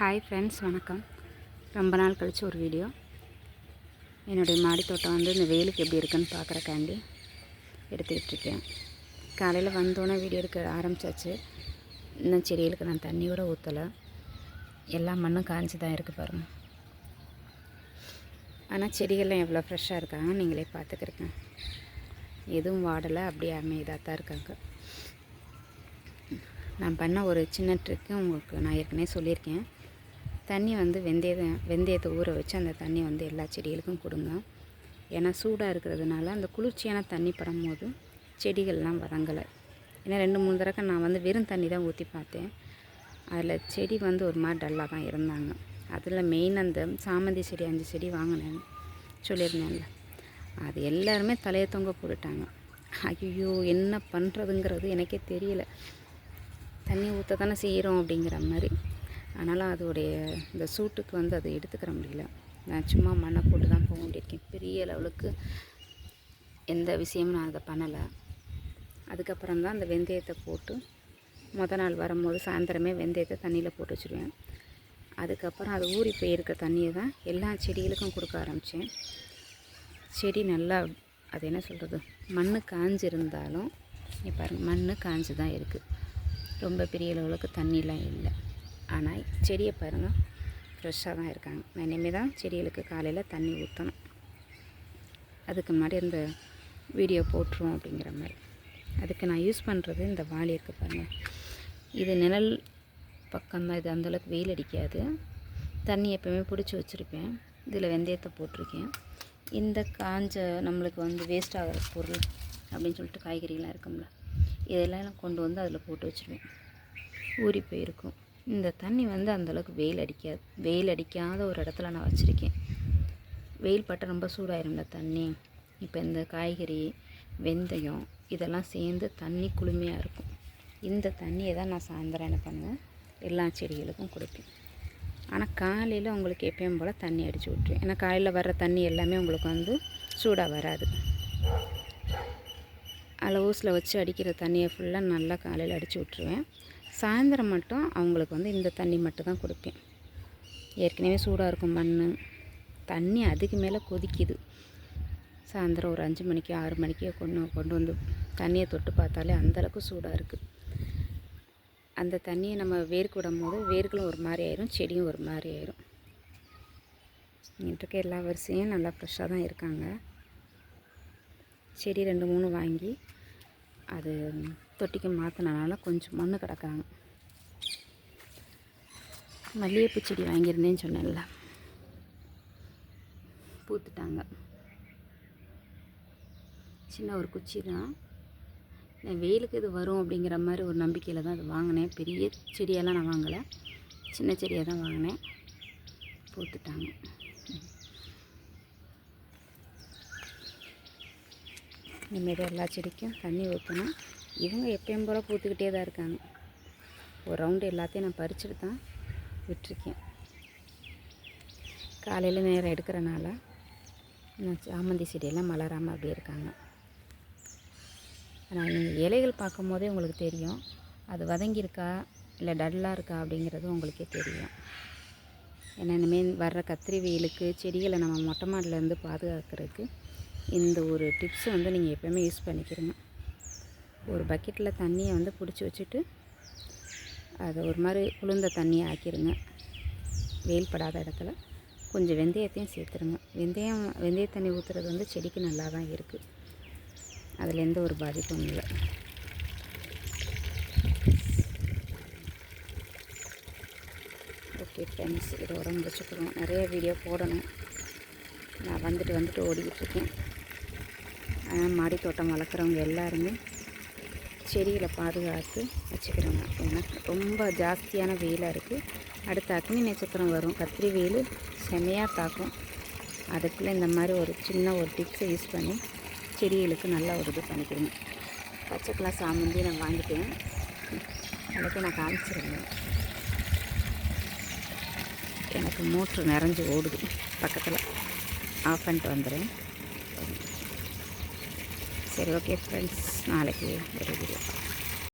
Hi friends வணக்கம். ரொம்ப நாள் கழித்து ஒரு வீடியோ என்னுடைய மாடி தோட்டம் வந்து இந்த வெயிலுக்கு எப்படி இருக்குன்னு பார்க்குறக்காண்டி எடுத்துக்கிட்டு இருக்கேன். காலையில் வந்தோன்னே வீடியோ எடுக்க ஆரம்பிச்சாச்சு. இன்னும் செடிகளுக்கு நான் தண்ணி கூட ஊற்றலை எல்லா மண்ணும் காஞ்சி தான் இருக்குது பாருங்கள் ஆனால் செடிகள்லாம் எவ்வளோ ஃப்ரெஷ்ஷாக இருக்காங்க நீங்களே பார்த்துக்கிருங்க எதுவும் வாடலை அப்படியே அமைதியாக தான் இருக்காங்க. நான் பண்ண ஒரு சின்ன ட்ரிக்கு உங்களுக்கு நான் ஏற்கனவே சொல்லியிருக்கேன். தண்ணி வந்து வெந்தயத்தை வெந்தயத்தை ஊற வச்சு அந்த தண்ணி வந்து எல்லா செடிகளுக்கும் கொடுங்க. ஏன்னா சூடாக இருக்கிறதுனால அந்த குளிர்ச்சியான தண்ணி படும்போது செடிகள்லாம் வதங்கலை. ஏன்னா ரெண்டு மூணு தடவை நான் வந்து வெறும் தண்ணி தான் ஊற்றி பார்த்தேன். அதில் செடி வந்து ஒரு மாதிரி டல்லாக தான் இருந்தாங்க. அதில் மெயின் அந்த சாமந்தி செடி அஞ்சு செடி வாங்கினேன். சொல்லியிருந்தேன்ல. அது எல்லாருமே தலையை தொங்க போட்டுட்டாங்க. ஐயோ என்ன பண்ணுறதுங்கிறது எனக்கே தெரியல. தண்ணி ஊற்ற தானே செய்கிறோம் அப்படிங்கிற மாதிரி. அதனால் அதோடைய இந்த சூட்டுக்கு வந்து அதை எடுத்துக்கிற முடியல. நான் சும்மா மண்ணை போட்டு தான் போக வேண்டியிருக்கேன். பெரிய லெவலுக்கு எந்த விஷயமும் நான் அதை பண்ணலை. அதுக்கப்புறம் தான் அந்த வெந்தயத்தை போட்டு மொதல் நாள் வரும்போது சாயந்தரமே வெந்தயத்தை தண்ணியில் போட்டு வச்சுருவேன். அதுக்கப்புறம் அது ஊறி போயிருக்க தண்ணியை தான் எல்லா செடிகளுக்கும் கொடுக்க ஆரம்பித்தேன் செடி நல்லா அது என்ன சொல்கிறது மண் காஞ்சிருந்தாலும் நீ பாருங்கள் மண் காஞ்சி தான் இருக்குது ரொம்ப பெரிய லெவலுக்கு தண்ணிலாம் இல்லை. ஆனால் செடியை பாருங்கள் ஃப்ரெஷ்ஷாக தான் இருக்காங்க. நான் இனிமேல் தான் செடிகளுக்கு காலையில் தண்ணி ஊற்றணும் அதுக்கு முன்னாடி இந்த வீடியோ போட்டுருவோம் அப்படிங்கிற மாதிரி. அதுக்கு நான் யூஸ் பண்ணுறது இந்த வாளி இருக்குது பாருங்கள் இது நிழல் பக்கம்தான் இது அந்தளவுக்கு வெயில் அடிக்காது. தண்ணி எப்போயுமே பிடிச்சி வச்சுருப்பேன். இதில் வெந்தயத்தை போட்டிருக்கேன். இந்த காஞ்ச நம்மளுக்கு வந்து வேஸ்ட் ஆகிற பொருள் அப்படின்னு சொல்லிட்டு காய்கறிகள்லாம் இருக்கும்ல இதெல்லாம் கொண்டு வந்து அதில் போட்டு வச்சுருவேன். ஊறி போயிருக்கும். இந்த தண்ணி வந்து அந்தளவுக்கு வெயில் அடிக்காது. வெயில் அடிக்காத ஒரு இடத்துல நான் வச்சுருக்கேன். வெயில் பட்டால் ரொம்ப சூடாயிரும்ல தண்ணி. இப்போ இந்த காய்கறி வெந்தயம் இதெல்லாம் சேர்ந்து தண்ணி குளுமையாக இருக்கும். இந்த தண்ணியை தான் நான் சாயந்தரம் என்ன பண்ணுவேன்? எல்லா செடிகளுக்கும் கொடுப்பேன். ஆனால் காலையில் உங்களுக்கு எப்பயும் போல் தண்ணி அடித்து விட்ருவேன் ஏன்னா காலையில் வர்ற தண்ணி எல்லாமே உங்களுக்கு வந்து சூடாக வராது. அளவுஸில் வச்சு அடிக்கிற தண்ணியை ஃபுல்லாக நல்லா காலையில் அடித்து விட்ருவேன் சாயந்தரம் மட்டும் அவங்களுக்கு வந்து இந்த தண்ணி மட்டும் தான் கொடுப்பேன். ஏற்கனவே சூடாக இருக்கும் மண் தண்ணி அதுக்கு மேலே கொதிக்குது. சாயந்தரம் ஒரு அஞ்சு மணிக்கு ஆறு மணிக்கு கொண்டு கொண்டு வந்து தண்ணியை தொட்டு பார்த்தாலே அந்தளவுக்கு சூடாக இருக்குது அந்த தண்ணியை நம்ம வேர்க்கு விடும் போது வேர்களும் ஒரு மாதிரி ஆயிரும் செடியும் ஒரு மாதிரி ஆயிரும். இருக்க எல்லா வரிசையும் நல்லா ஃப்ரெஷ்ஷாக தான் இருக்காங்க. செடி ரெண்டு மூணு வாங்கி அது தொட்டிக்கு மாற்றினால கொஞ்சம் மண் கிடக்குறாங்க. மல்லிகைப்பூ செடி வாங்கியிருந்தேன்னு சொன்னேன்ல. பூத்துட்டாங்க. சின்ன ஒரு குச்சி தான் வெயிலுக்கு இது வரும் அப்படிங்கிற மாதிரி ஒரு நம்பிக்கையில் தான் அது வாங்கினேன். பெரிய செடியெல்லாம் நான் வாங்கலை. சின்ன செடியை தான் வாங்கினேன். பூத்துட்டாங்க. இனிமேல் எல்லா செடிக்கும் தண்ணி ஊற்றணும் இவங்க எப்பயும் போல் பூத்துக்கிட்டே தான் இருக்காங்க. ஒரு ரவுண்டு எல்லாத்தையும் நான் பறிச்சுட்டு தான் விட்டுருக்கேன். காலையில் நேரம் எடுக்கிறனால நான் சாமந்தி செடியெல்லாம் மலராமல் அப்படியே இருக்காங்க. ஆனால் நீங்கள் இலைகள் பார்க்கும் போதே உங்களுக்கு தெரியும். அது வதங்கியிருக்கா இல்லை டல்லாக இருக்கா அப்படிங்கிறது உங்களுக்கே தெரியும். ஏன்னா இனிமேல் வர்ற கத்திரி வெயிலுக்கு செடிகளை நம்ம மொட்டை மாடிலேருந்து பாதுகாக்கிறதுக்கு இந்த ஒரு டிப்ஸை வந்து நீங்கள் எப்போயுமே யூஸ் பண்ணிக்கிறீங்க ஒரு பக்கெட்டில் தண்ணியை வந்து பிடிச்சி வச்சுட்டு அதை ஒரு மாதிரி குளிர்ந்த தண்ணியை ஆக்கிடுங்க வெயில் படாத இடத்துல. கொஞ்சம் வெந்தயத்தையும் சேர்த்துருங்க. வெந்தயம் வெந்தய தண்ணி ஊற்றுறது வந்து செடிக்கு நல்லா தான் இருக்குது அதில் எந்த ஒரு பாதிப்பும் இல்லை. ஓகே ஃப்ரெண்ட்ஸ் இதோட முடிச்சுக்கிறோம். நிறைய வீடியோ போடணும். நான் வந்துட்டு வந்துட்டு ஓடிக்கிட்டு இருக்கேன். மாடி தோட்டம் வளர்க்குறவங்க எல்லாருமே செடிகளை பாதுகாத்து வச்சுக்கிறோங்க. ஏன்னா ரொம்ப ஜாஸ்தியான வெயிலாக இருக்குது அடுத்து அக்னி நட்சத்திரம் வரும். கத்திரி வெயில் செமையாக தாக்கும். அதுக்குள்ளே இந்த மாதிரி ஒரு சின்ன ஒரு டிப்ஸை யூஸ் பண்ணி செடிகளுக்கு நல்லா ஒரு இது பண்ணிக்கிறேன் பச்சை கிளாஸ் சாமந்தி நான் வாங்கிட்டேன் அதுக்கு நான் காமிச்சிருந்தேன். எனக்கு மோட்ரு நிறைஞ்சு ஓடுது. பக்கத்தில் ஆஃப் பண்ணிட்டு வந்துடுறேன். சரி ஓகே ஃப்ரெண்ட்ஸ் நாளைக்கு ஒரு வீடியோ